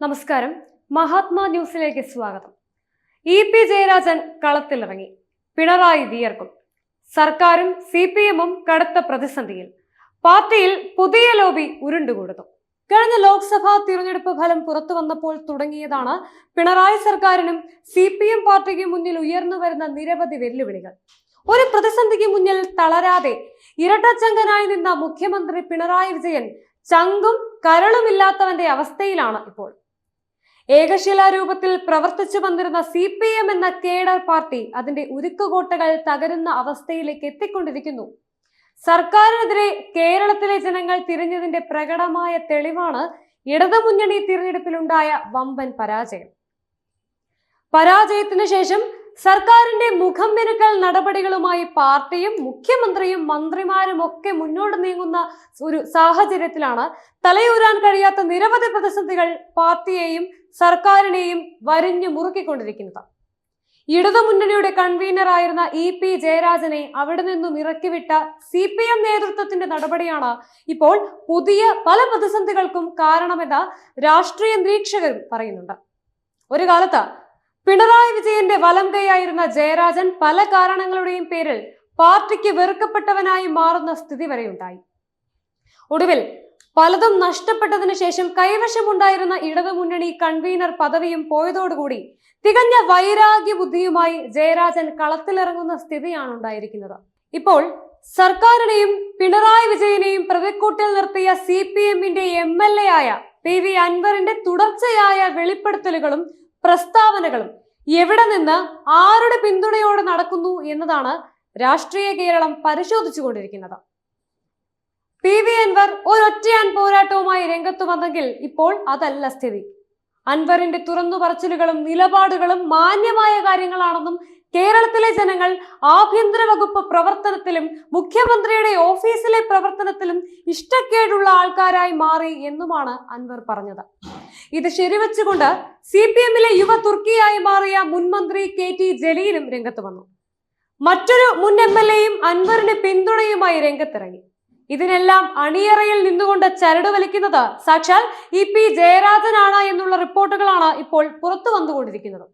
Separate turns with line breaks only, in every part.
നമസ്കാരം. മഹാത്മാ ന്യൂസിലേക്ക് സ്വാഗതം. ഇ പി ജയരാജൻ കളത്തിലിറങ്ങി. പിണറായി വിയർക്കും. സർക്കാരും സി പി എമ്മും കടുത്ത പ്രതിസന്ധിയിൽ. പാർട്ടിയിൽ പുതിയ ലോബി ഉരുണ്ടുകൂടുന്നു. കഴിഞ്ഞ ലോക്സഭാ തിരഞ്ഞെടുപ്പ് ഫലം പുറത്തു വന്നപ്പോൾ തുടങ്ങിയതാണ് പിണറായി സർക്കാരിനും സി പി എം പാർട്ടിക്കും മുന്നിൽ ഉയർന്നു വരുന്ന നിരവധി വെല്ലുവിളികൾ. ഒരു പ്രതിസന്ധിക്ക് മുന്നിൽ തളരാതെ ഇരട്ടച്ചങ്കനായി നിന്ന മുഖ്യമന്ത്രി പിണറായി വിജയൻ ചങ്കും കരളുമില്ലാത്തവന്റെ അവസ്ഥയിലാണ് ഇപ്പോൾ. ഏകശിലാരൂപത്തിൽ പ്രവർത്തിച്ചു വന്നിരുന്ന സി പി എം എന്ന കേഡർ പാർട്ടി അതിന്റെ ഉരുക്കുകോട്ടകൾ തകരുന്ന അവസ്ഥയിലേക്ക് എത്തിക്കൊണ്ടിരിക്കുന്നു. സർക്കാരിനെതിരെ കേരളത്തിലെ ജനങ്ങൾ തിരിഞ്ഞതിന്റെ പ്രകടമായ തെളിവാണ് ഇടതുമുന്നണി തിരഞ്ഞെടുപ്പിലുണ്ടായ വമ്പൻ പരാജയം. പരാജയത്തിന് ശേഷം സർക്കാരിന്റെ മുഖം മിനുക്കൽ നടപടികളുമായി പാർട്ടിയും മുഖ്യമന്ത്രിയും മന്ത്രിമാരും ഒക്കെ മുന്നോട്ട് നീങ്ങുന്ന ഒരു സാഹചര്യത്തിലാണ് തലയൂരാൻ കഴിയാത്ത നിരവധി പ്രതിസന്ധികൾ പാർട്ടിയെയും സർക്കാരിനെയും വരിഞ്ഞു മുറുക്കിക്കൊണ്ടിരിക്കുന്നത്. ഇടതുമുന്നണിയുടെ കൺവീനറായിരുന്ന ഇ പി ജയരാജനെ അവിടെ നിന്നും ഇറക്കിവിട്ട സി പി എം നേതൃത്വത്തിന്റെ നടപടിയാണ് ഇപ്പോൾ പുതിയ പല പ്രതിസന്ധികൾക്കും കാരണമെന്ന് രാഷ്ട്രീയ നിരീക്ഷകരും പറയുന്നുണ്ട്. ഒരു കാലത്ത് പിണറായി വിജയന്റെ വലം കൈയായിരുന്ന ജയരാജൻ പല കാരണങ്ങളുടെയും പേരിൽ പാർട്ടിക്ക് വെറുക്കപ്പെട്ടവനായി മാറുന്ന സ്ഥിതി വരെയുണ്ടായി. ഒടുവിൽ പലതും നഷ്ടപ്പെട്ടതിനു ശേഷം കൈവശമുണ്ടായിരുന്ന ഇടതുമുന്നണി കൺവീനർ പദവിയും പോയതോടുകൂടി തികഞ്ഞ വൈരാഗ്യ ബുദ്ധിയുമായി ജയരാജൻ കളത്തിലിറങ്ങുന്ന സ്ഥിതിയാണ് ഉണ്ടായിരിക്കുന്നത്. ഇപ്പോൾ സർക്കാരിനെയും പിണറായി വിജയനെയും പ്രതിക്കൂട്ടിൽ നിർത്തിയ സി പി എമ്മിന്റെ എം എൽ എ ആയ പി വി അൻവറിന്റെ തുടർച്ചയായ വെളിപ്പെടുത്തലുകളും പ്രസ്താവനകളും എവിടെ നിന്ന് ആരുടെ പിന്തുണയോടെ നടക്കുന്നു എന്നതാണ് രാഷ്ട്രീയ കേരളം പരിശോധിച്ചുകൊണ്ടിരിക്കുന്നത് പി. വി. അൻവർ ഒരൊറ്റയാൻ പോരാട്ടവുമായി രംഗത്ത് വന്നെങ്കിൽ ഇപ്പോൾ അതല്ല സ്ഥിതി. അൻവറിന്റെ തുറന്നു പറച്ചിലുകളും നിലപാടുകളും മാന്യമായ കാര്യങ്ങളാണെന്നും കേരളത്തിലെ ജനങ്ങൾ ആഭ്യന്തര വകുപ്പ് പ്രവർത്തനത്തിലും മുഖ്യമന്ത്രിയുടെ ഓഫീസിലെ പ്രവർത്തനത്തിലും ഇഷ്ടക്കേടുള്ള ആൾക്കാരായി മാറി എന്നുമാണ് അൻവർ പറഞ്ഞത്. ഇത് ശരിവെച്ചുകൊണ്ട് സി പി എമ്മിലെ യുവ തുർക്കിയായി മാറിയ മുൻമന്ത്രി കെ ടി ജലീലും രംഗത്ത് വന്നു. മറ്റൊരു മുൻ എം എൽ എയും അൻവറിന് പിന്തുണയുമായി രംഗത്തിറങ്ങി. ഇതിനെല്ലാം അണിയറയിൽ നിന്നുകൊണ്ട് ചരട് വലിക്കുന്നത് സാക്ഷാൽ ഇ പി ജയരാജനാണ് എന്നുള്ള റിപ്പോർട്ടുകളാണ് ഇപ്പോൾ പുറത്തു വന്നുകൊണ്ടിരിക്കുന്നത്.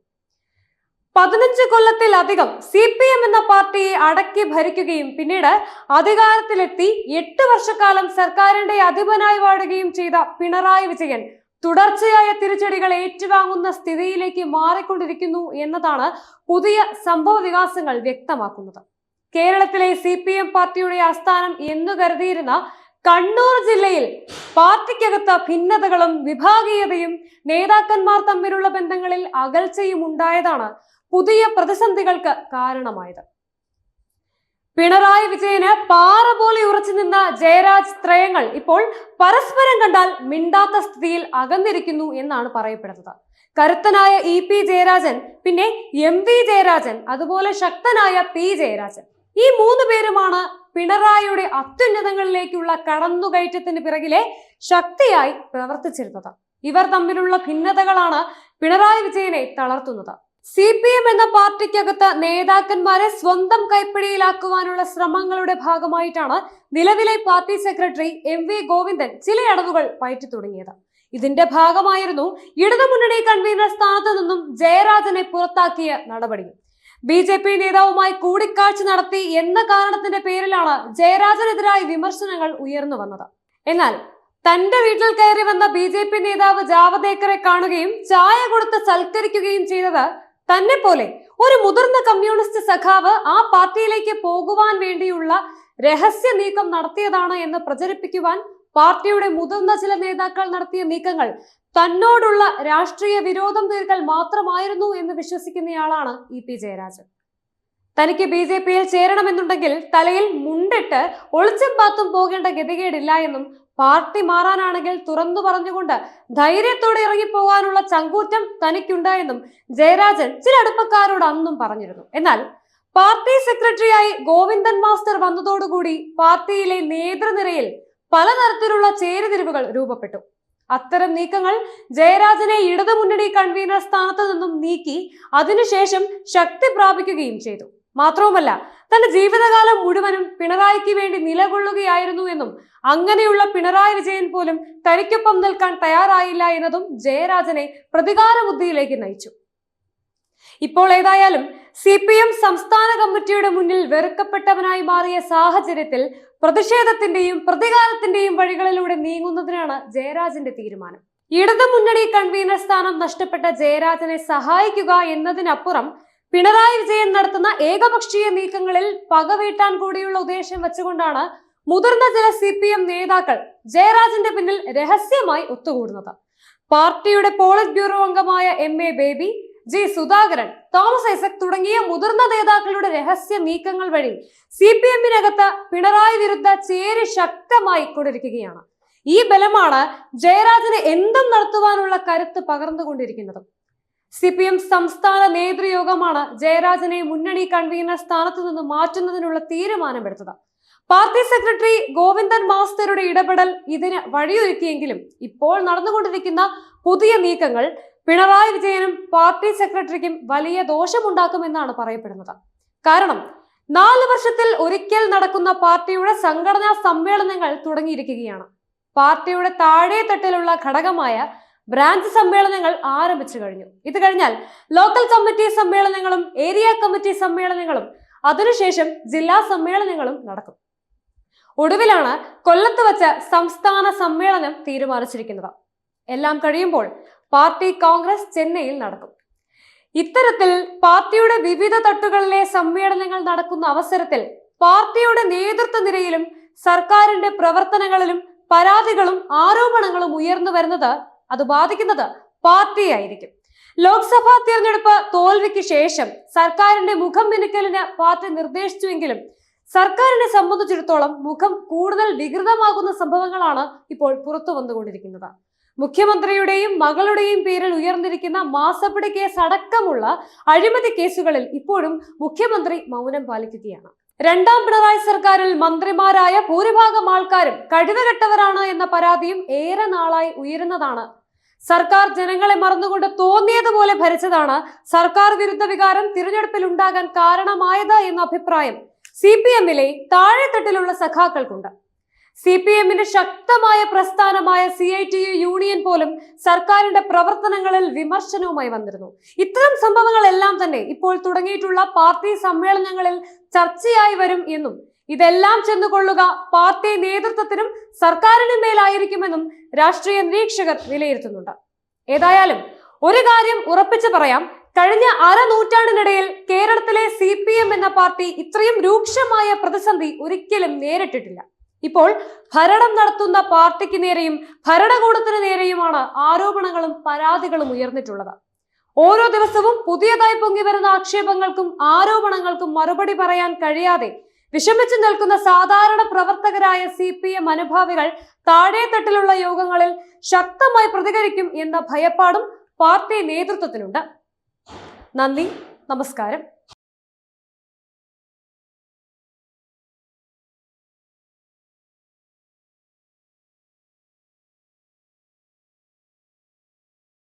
പതിനഞ്ച് കൊല്ലത്തിലധികം സി പി എം എന്ന പാർട്ടിയെ അടക്കി ഭരിക്കുകയും പിന്നീട് അധികാരത്തിലെത്തി എട്ട് വർഷക്കാലം സർക്കാരിന്റെ അധിപനായി വാടുകയും ചെയ്ത പിണറായി വിജയൻ തുടർച്ചയായ തിരിച്ചടികൾ ഏറ്റുവാങ്ങുന്ന സ്ഥിതിയിലേക്ക് മാറിക്കൊണ്ടിരിക്കുന്നു എന്നതാണ് പുതിയ സംഭവ വികാസങ്ങൾ വ്യക്തമാക്കുന്നത്. കേരളത്തിലെ സി പി എം പാർട്ടിയുടെ ആസ്ഥാനം എന്നു കരുതിയിരുന്ന കണ്ണൂർ ജില്ലയിൽ പാർട്ടിക്കകത്ത് ഭിന്നതകളും വിഭാഗീയതയും നേതാക്കന്മാർ തമ്മിലുള്ള ബന്ധങ്ങളിൽ അകൽച്ചയും ഉണ്ടായതാണ് പുതിയ പ്രതിസന്ധികൾക്ക് കാരണമായത്. പിണറായി വിജയന് പാറ പോലെ ഉറച്ചു നിന്ന ജയരാജ് ത്രയങ്ങൾ ഇപ്പോൾ പരസ്പരം കണ്ടാൽ മിണ്ടാത്ത സ്ഥിതിയിൽ അകന്നിരിക്കുന്നു എന്നാണ് പറയപ്പെടുന്നത്. കരുത്തനായ ഇ പി ജയരാജൻ പിന്നെ എം വി ജയരാജൻ അതുപോലെ ശക്തനായ പി ജയരാജൻ. ഈ മൂന്ന് പേരുമാണ് പിണറായിയുടെ അത്യുന്നതങ്ങളിലേക്കുള്ള കടന്നുകയറ്റത്തിന് പിറകിലെ ശക്തിയായി പ്രവർത്തിച്ചിരുന്നത്. ഇവർ തമ്മിലുള്ള ഭിന്നതകളാണ് പിണറായി വിജയനെ തളർത്തുന്നത്. സി പി എം എന്ന പാർട്ടിക്കകത്ത് നേതാക്കന്മാരെ സ്വന്തം കൈപ്പിടിയിലാക്കുവാനുള്ള ശ്രമങ്ങളുടെ ഭാഗമായിട്ടാണ് നിലവിലെ party secretary M V Govindan ചില അടവുകൾ പയറ്റി തുടങ്ങിയത്. ഇതിന്റെ ഭാഗമായിരുന്നു ഇടതുമുന്നണി കൺവീനർ സ്ഥാനത്ത് നിന്നും ജയരാജനെ പുറത്താക്കിയ നടപടി. ബി ജെ പി നേതാവുമായി കൂടിക്കാഴ്ച നടത്തി എന്ന കാരണത്തിന്റെ പേരിലാണ് ജയരാജനെതിരായി വിമർശനങ്ങൾ ഉയർന്നു വന്നത്. എന്നാൽ തന്റെ വീട്ടിൽ കയറി വന്ന ബി ജെ പി നേതാവ് ജാവദേക്കറെ കാണുകയും ചായ കൊടുത്ത് സൽക്കരിക്കുകയും ചെയ്തത് തന്നെ പോലെ ഒരു മുതിർന്ന കമ്മ്യൂണിസ്റ്റ് സഖാവ് ആ പാർട്ടിയിലേക്ക് പോകുവാൻ വേണ്ടിയുള്ള രഹസ്യ നീക്കം നടത്തിയതാണ് എന്ന് പ്രചരിപ്പിക്കുവാൻ പാർട്ടിയുടെ മുതിർന്ന ചില നേതാക്കൾ നടത്തിയ നീക്കങ്ങൾ തന്നോടുള്ള രാഷ്ട്രീയ വിരോധം തീർക്കൽ മാത്രമായിരുന്നു എന്ന് വിശ്വസിക്കുന്നയാളാണ് ഇ പി ജയരാജൻ. തനിക്ക് ബി ജെ പിയിൽ ചേരണമെന്നുണ്ടെങ്കിൽ തലയിൽ മുണ്ടിട്ട് ഒളിച്ചും പാത്തും പോകേണ്ട ഗതികേടില്ല എന്നും പാർട്ടി മാറാനാണെങ്കിൽ തുറന്നു പറഞ്ഞുകൊണ്ട് ധൈര്യത്തോടെ ഇറങ്ങിപ്പോകാനുള്ള ചങ്കൂറ്റം തനിക്കുണ്ടായെന്നും ജയരാജൻ ചില അടുപ്പക്കാരോട് അന്നും പറഞ്ഞിരുന്നു. എന്നാൽ പാർട്ടി സെക്രട്ടറിയായി ഗോവിന്ദൻ മാസ്റ്റർ വന്നതോടുകൂടി പാർട്ടിയിലെ നേതൃനിരയിൽ പലതരത്തിലുള്ള ചേരുതിരിവുകൾ രൂപപ്പെട്ടു. അത്തരം നീക്കങ്ങൾ ജയരാജനെ ഇടതുമുന്നണി കൺവീനർ സ്ഥാനത്ത് നിന്നും നീക്കി അതിനുശേഷം ശക്തി പ്രാപിക്കുകയും ചെയ്തു. മാത്രവുമല്ല തന്റെ ജീവിതകാലം മുഴുവനും പിണറായിക്ക് വേണ്ടി നിലകൊള്ളുകയായിരുന്നു എന്നും അങ്ങനെയുള്ള പിണറായി വിജയൻ പോലും തനിക്കൊപ്പം നിൽക്കാൻ തയ്യാറായില്ല എന്നതും ജയരാജനെ പ്രതികാര ബുദ്ധിയിലേക്ക് നയിച്ചു. ഇപ്പോൾ ഏതായാലും സി പി എം സംസ്ഥാന കമ്മിറ്റിയുടെ മുന്നിൽ വെറുക്കപ്പെട്ടവനായി മാറിയ സാഹചര്യത്തിൽ പ്രതിഷേധത്തിന്റെയും പ്രതികാരത്തിന്റെയും വഴികളിലൂടെ നീങ്ങുന്നതിനാണ് ജയരാജന്റെ തീരുമാനം. ഇടതു മുന്നണി കൺവീനർ സ്ഥാനം നഷ്ടപ്പെട്ട ജയരാജനെ സഹായിക്കുക എന്നതിനപ്പുറം പിണറായി വിജയൻ നടത്തുന്ന ഏകപക്ഷീയ നീക്കങ്ങളിൽ പകവീട്ടാൻ കൂടിയുള്ള ഉദ്ദേശം വെച്ചുകൊണ്ടാണ് മുതിർന്ന ചില സി പി എം നേതാക്കൾ ജയരാജന്റെ പിന്നിൽ രഹസ്യമായി ഒത്തുകൂടുന്നത്. പാർട്ടിയുടെ പോളിറ്റ് ബ്യൂറോ അംഗമായ M A Baby G Sudhakaran Thomas Isaac തുടങ്ങിയ മുതിർന്ന നേതാക്കളുടെ രഹസ്യ നീക്കങ്ങൾ വഴി സി പി എമ്മിനകത്ത് പിണറായി വിരുദ്ധ ചേരി ശക്തമായി കൊണ്ടിരിക്കുകയാണ്. ഈ ബലമാണ് ജയരാജന് എന്തും നടത്തുവാനുള്ള കരുത്ത് പകർന്നുകൊണ്ടിരിക്കുന്നത്. സി പി എം സംസ്ഥാന നേതൃയോഗമാണ് ജയരാജനെ മുന്നണി കൺവീനർ സ്ഥാനത്ത് നിന്ന് മാറ്റുന്നതിനുള്ള തീരുമാനമെടുത്തത്. പാർട്ടി സെക്രട്ടറി ഗോവിന്ദൻ മാസ്റ്ററുടെ ഇടപെടൽ ഇതിന് വഴിയൊരുക്കിയെങ്കിലും ഇപ്പോൾ നടന്നുകൊണ്ടിരിക്കുന്ന പുതിയ നീക്കങ്ങൾ പിണറായി വിജയനും പാർട്ടി സെക്രട്ടറിക്കും വലിയ ദോഷമുണ്ടാക്കുമെന്നാണ് പറയപ്പെടുന്നത്. കാരണം നാല് വർഷത്തിൽ ഒരിക്കൽ നടക്കുന്ന പാർട്ടിയുടെ സംഘടനാ സമ്മേളനങ്ങൾ തുടങ്ങിയിരിക്കുകയാണ്. പാർട്ടിയുടെ താഴെ തട്ടിലുള്ള ഘടകമായ ബ്രാഞ്ച് സമ്മേളനങ്ങൾ ആരംഭിച്ചു കഴിഞ്ഞു. ഇത് കഴിഞ്ഞാൽ ലോക്കൽ കമ്മിറ്റി സമ്മേളനങ്ങളും ഏരിയ കമ്മിറ്റി സമ്മേളനങ്ങളും അതിനുശേഷം ജില്ലാ സമ്മേളനങ്ങളും നടക്കും. ഒടുവിലാണ് കൊല്ലത്ത് വച്ച സംസ്ഥാന സമ്മേളനം തീരുമാനിച്ചിരിക്കുന്നത്. എല്ലാം കഴിയുമ്പോൾ പാർട്ടി കോൺഗ്രസ് ചെന്നൈയിൽ നടക്കും. ഇത്തരത്തിൽ പാർട്ടിയുടെ വിവിധ തട്ടുകളിലെ സമ്മേളനങ്ങൾ നടക്കുന്ന അവസരത്തിൽ പാർട്ടിയുടെ നേതൃത്വ നിരയിലും സർക്കാരിന്റെ പ്രവർത്തനങ്ങളിലും പരാതികളും ആരോപണങ്ങളും ഉയർന്നു വരുന്നത് അത് ബാധിക്കുന്നത് പാർട്ടിയായിരിക്കും. ലോക്സഭാ തിരഞ്ഞെടുപ്പ് തോൽവിക്ക് ശേഷം സർക്കാരിന്റെ മുഖം മിനുക്കലിന് പാർട്ടി നിർദ്ദേശിച്ചുവെങ്കിലും സർക്കാരിനെ സംബന്ധിച്ചിടത്തോളം മുഖം കൂടുതൽ വികൃതമാകുന്ന സംഭവങ്ങളാണ് ഇപ്പോൾ പുറത്തു വന്നുകൊണ്ടിരിക്കുന്നത്. മുഖ്യമന്ത്രിയുടെയും മകളുടെയും പേരിൽ ഉയർന്നിരിക്കുന്ന മാസപ്പിടി കേസ് അടക്കമുള്ള അഴിമതി കേസുകളിൽ ഇപ്പോഴും മുഖ്യമന്ത്രി മൗനം പാലിക്കുകയാണ്. രണ്ടാം പിണറായി സർക്കാരിൽ മന്ത്രിമാരായ ഭൂരിഭാഗം ആൾക്കാരും കഴിവുകെട്ടവരാണ് എന്ന പരാതിയും ഏറെ നാളായി ഉയരുന്നതാണ് സർക്കാർ ജനങ്ങളെ മറന്നുകൊണ്ട് തോന്നിയതുപോലെ ഭരിച്ചതാണ് സർക്കാർ വിരുദ്ധ വികാരം തിരഞ്ഞെടുപ്പിൽ ഉണ്ടാകാൻ കാരണമായത് എന്ന അഭിപ്രായം സി പി എമ്മിലെ താഴെത്തട്ടിലുള്ള സഖാക്കൾക്കുണ്ട്. സി പി എമ്മിന്റെ ശക്തമായ പ്രസ്ഥാനമായ C I T U union പോലും സർക്കാരിന്റെ പ്രവർത്തനങ്ങളിൽ വിമർശനവുമായി വന്നിരുന്നു. ഇത്തരം സംഭവങ്ങളെല്ലാം തന്നെ ഇപ്പോൾ തുടങ്ങിയിട്ടുള്ള പാർട്ടി സമ്മേളനങ്ങളിൽ ചർച്ചയായി വരും എന്നും ഇതെല്ലാം ചെന്നുകൊള്ളുക പാർട്ടി നേതൃത്വത്തിനും സർക്കാരിനും മേലായിരിക്കുമെന്നും രാഷ്ട്രീയ നിരീക്ഷകർ വിലയിരുത്തുന്നുണ്ട്. ഏതായാലും ഒരു കാര്യം ഉറപ്പിച്ചു പറയാം. കഴിഞ്ഞ അരനൂറ്റാണ്ടിനിടയിൽ കേരളത്തിലെ സി പി എം എന്ന പാർട്ടി ഇത്രയും രൂക്ഷമായ പ്രതിസന്ധി ഒരിക്കലും നേരിട്ടിട്ടില്ല. ഇപ്പോൾ ഭരണം നടത്തുന്ന പാർട്ടിക്ക് നേരെയും ഭരണകൂടത്തിന് നേരെയുമാണ് ആരോപണങ്ങളും പരാതികളും ഉയർന്നിട്ടുള്ളത്. ഓരോ ദിവസവും പുതിയതായി പൊങ്ങി വരുന്ന ആക്ഷേപങ്ങൾക്കും ആരോപണങ്ങൾക്കും മറുപടി പറയാൻ കഴിയാതെ വിഷമിച്ചു നിൽക്കുന്ന സാധാരണ പ്രവർത്തകരായ സി പി എം അനുഭാവികൾ താഴേത്തട്ടിലുള്ള യോഗങ്ങളിൽ ശക്തമായി പ്രതികരിക്കും എന്ന ഭയപ്പാടും പാർട്ടി നേതൃത്വത്തിനുണ്ട്. നന്ദി നമസ്കാരം.